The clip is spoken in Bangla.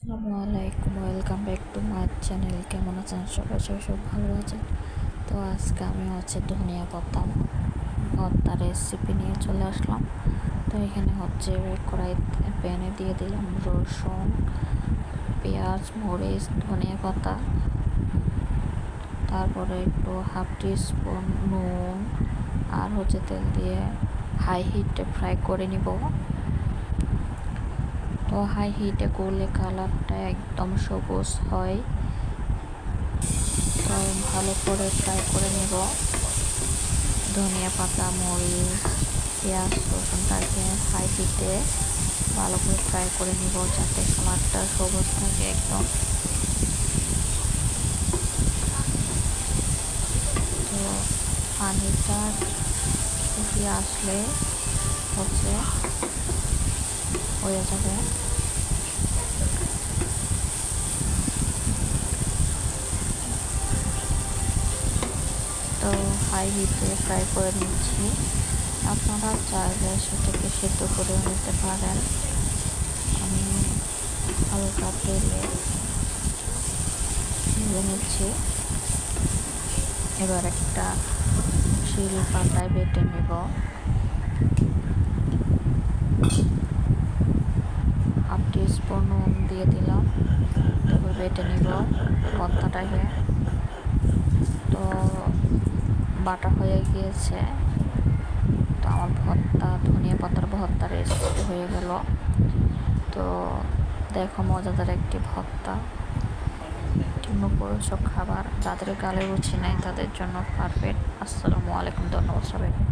আসসালামু আলাইকুম, welcome back to my channel. কেমন আছেন সবাই? সবাই সব ভালো আছেন? তো আজকে আমি হচ্ছে ধনিয়া পাতা ভর্তা রেসিপি নিয়ে চলে আসলাম। তো এখানে হচ্ছে কড়াই প্যানে দিয়ে দিলাম রসুন, পেঁয়াজ, মরিচ, ধনিয়া পাতা। তারপরে একটু হাফ টি স্পুন নুন, আর হচ্ছে তেল দিয়ে হাই হিটে ফ্রাই করে নিব। হাই হিটে করলে কালারটা একদম সবুজ হয়। তো ভালো করে ফ্রাই করে নেব। ধনিয়া পাতা, মরিচ, পেঁয়াজ রসুনটাকে হাই হিটে ভালো করে ফ্রাই করে নিব যাতে কালারটা সবুজ থাকে একদম। তো পানিটা শুকিয়ে আসলে হচ্ছে হয়ে যাবে। তো হাই হিটে ফ্রাই করে নিচ্ছি। আপনারা চাইলে সেটাকে সেদ্ধ করে নিতে পারেন। আমি হালকা তেলে ভেজে নিচ্ছি। এবার একটা শিল পাতায় বেটে নেব। হাফ টি স্পুন নুন দিয়ে দিলাম। তারপর বেটে নিব ভর্তাটাকে তো বাটা হয়ে গিয়েছে। তো আমার ভর্তা, ধনিয়া পাতার ভর্তা রেসিপি হয়ে গেল। তো দেখো মজাদার একটি ভর্তা। মুখরোচক খাবার, যাদের গালে রুচি নাই তাদের জন্য পারফেক্ট আসসালামু আলাইকুম, ধন্যবাদ সবাইকে।